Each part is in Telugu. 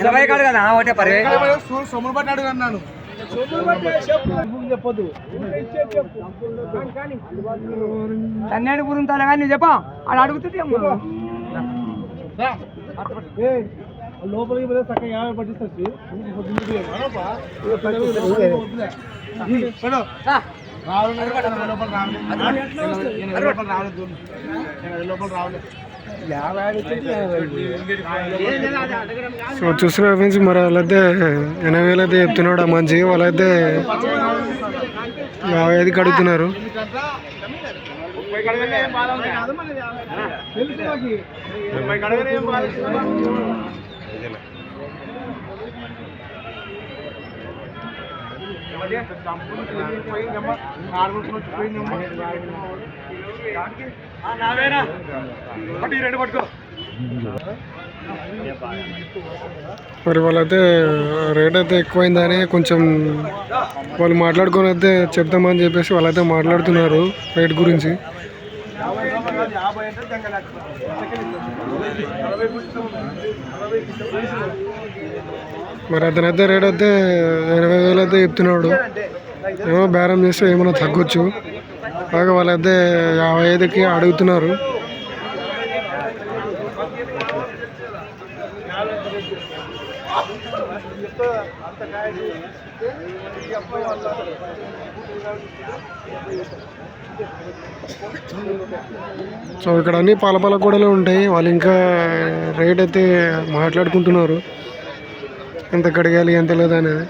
ఎనభై కాదు కదా? ఒకటే పరి. సొమ్ములు పట్టాడు అన్నాను. చెప్పొద్దు తన్నేడు గురుంతాలే కానీ చెప్పా. ఆడ అడుగుతుంటే లోపలికి పోతే చక్కగా యాభై పట్టిస్తుంది సో చూస్తున్నారు ఫ్రెండ్స్ మరి వాళ్ళైతే ఎనభై వేలు అయితే చెప్తున్నాడు ఆ మంచి వాళ్ళైతే యాభై ఐదుకి అడుగుతున్నారు. మరి వాళ్ళైతే రేట్ అయితే ఎక్కువైందని కొంచెం వాళ్ళు మాట్లాడుకొని అయితే చెప్తామని చెప్పేసి వాళ్ళైతే మాట్లాడుతున్నారు రేట్ గురించి. మరి అతనైతే రేట్ అయితే ఎనభై వేలు అయితే చెప్తున్నాడు. ఏమో బేరం చేస్తే ఏమైనా తగ్గొచ్చు. బాగా వాళ్ళైతే యాభై ఐదుకి అడుగుతున్నారు. సో ఇక్కడ అన్ని పాల పాల కూడలు ఉంటాయి. వాళ్ళు ఇంకా రేట్ అయితే మాట్లాడుకుంటున్నారు. ఎంత కడగాలి ఎంత లేదా అనేది.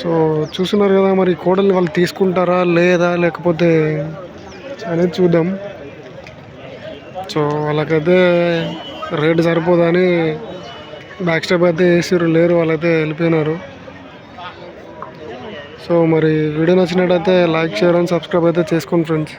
సో చూస్తున్నారు కదా మరి కోడల్ని వాళ్ళు తీసుకుంటారా లేదా లేకపోతే అనేది చూద్దాం. సో వాళ్ళకైతే రేటు సరిపోదని బ్యాక్ స్టెప్ అయితే వేసారు లేరు వాళ్ళైతే వెళ్ళిపోయినారు. సో మరి వీడియో నచ్చినట్టయితే లైక్ షేర్ అండ్ సబ్స్క్రైబ్ అయితే చేసుకోండి ఫ్రెండ్స్